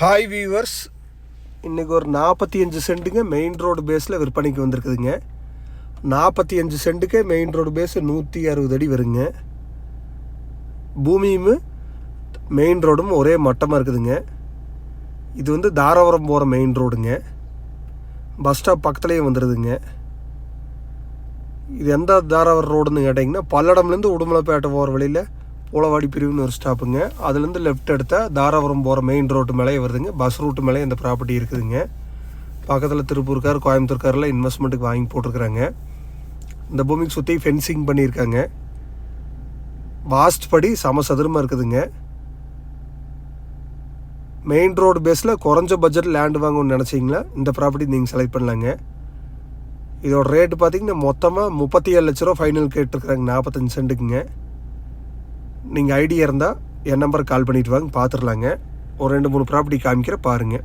Hi viewers இன்றைக்கி ஒரு நாற்பத்தி அஞ்சு சென்ட்டுங்க மெயின் ரோடு பேஸில் விற்பனைக்கு வந்திருக்குதுங்க. நாற்பத்தி அஞ்சு சென்ட்டுக்கே மெயின் ரோடு பேஸ் நூற்றி அறுபது அடி வருங்க. பூமியும் மெயின் ரோடும் ஒரே மட்டமாக இருக்குதுங்க. இது வந்து தாராபுரம் போகிற மெயின் ரோடுங்க பஸ் ஸ்டாப் பக்கத்துலேயே வந்துடுதுங்க இது எந்த தாராபுரம் ரோடுன்னு கேட்டிங்கன்னா பல்லடம்லேருந்து உடுமலைப்பேட்டை போகிற வழியில் பூலவாடி பிரிவுன்னு ஒரு ஸ்டாப்புங்க. அதுலேருந்து லெஃப்ட் எடுத்தால் தாராபுரம் போகிற மெயின் ரோட்டு மேலே வருதுங்க. பஸ் ரூட்டு மேலே இந்த ப்ராப்பர்ட்டி இருக்குதுங்க. பக்கத்தில் திருப்பூர்கார் கோயம்புத்தூர்காரில் இன்வெஸ்ட்மெண்ட்டுக்கு வாங்கி போட்டிருக்கிறாங்க. இந்த பூமிக்கு சுற்றி ஃபென்சிங் பண்ணியிருக்காங்க. வாஸ்ட் படி சமசதுரமாக இருக்குதுங்க. மெயின் ரோடு பேஸில் குறைஞ்ச பட்ஜெட் லேண்டு வாங்கணும்னு நினச்சிங்களா? இந்த ப்ராப்பர்ட்டி நீங்கள் செலக்ட் பண்ணலாங்க. இதோட ரேட்டு பார்த்தீங்கன்னா மொத்தமாக முப்பத்தி ஏழு லட்ச ரூபா ஃபைனல் கேட்டிருக்குறாங்க. நாற்பத்தஞ்சு சென்ட்டுக்குங்க நீங்கள் ஐடியா இருந்தால் என் நம்பருக்கு கால் பண்ணிட்டு வாங்க பார்த்துடலாங்க ஒரு ரெண்டு மூணு ப்ராப்பர்ட்டி காமிக்கிற பாருங்கள்